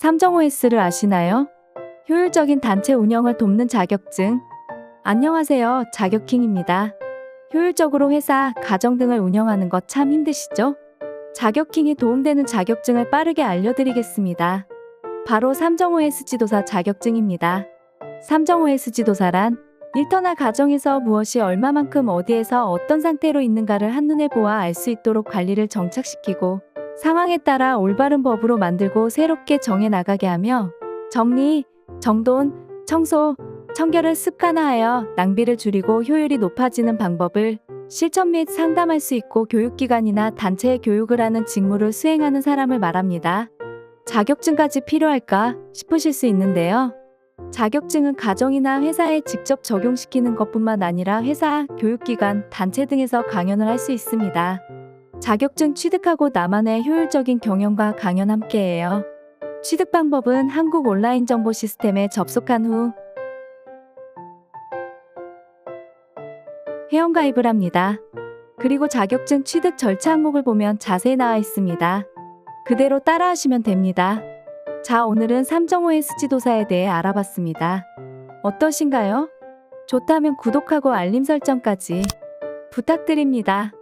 삼정OS를 아시나요? 효율적인 단체 운영을 돕는 자격증. 안녕하세요. 자격킹입니다. 효율적으로 회사, 가정 등을 운영하는 것 참 힘드시죠? 자격킹이 도움되는 자격증을 빠르게 알려드리겠습니다. 바로 삼정OS 지도사 자격증입니다. 삼정OS 지도사란 일터나 가정에서 무엇이 얼마만큼 어디에서 어떤 상태로 있는가를 한눈에 보아 알 수 있도록 관리를 정착시키고 상황에 따라 올바른 법으로 만들고 새롭게 정해 나가게 하며 정리, 정돈, 청소, 청결을 습관화하여 낭비를 줄이고 효율이 높아지는 방법을 실천 및 상담할 수 있고 교육기관이나 단체의 교육을 하는 직무를 수행하는 사람을 말합니다. 자격증까지 필요할까 싶으실 수 있는데요. 자격증은 가정이나 회사에 직접 적용시키는 것뿐만 아니라 회사, 교육기관, 단체 등에서 강연을 할 수 있습니다. 자격증 취득하고 나만의 효율적인 경영과 강연 함께해요. 취득 방법은 한국 온라인 정보 시스템에 접속한 후 회원가입을 합니다. 그리고 자격증 취득 절차 항목을 보면 자세히 나와 있습니다. 그대로 따라하시면 됩니다. 자, 오늘은 삼정호의 수지도사에 대해 알아봤습니다. 어떠신가요? 좋다면 구독하고 알림 설정까지 부탁드립니다.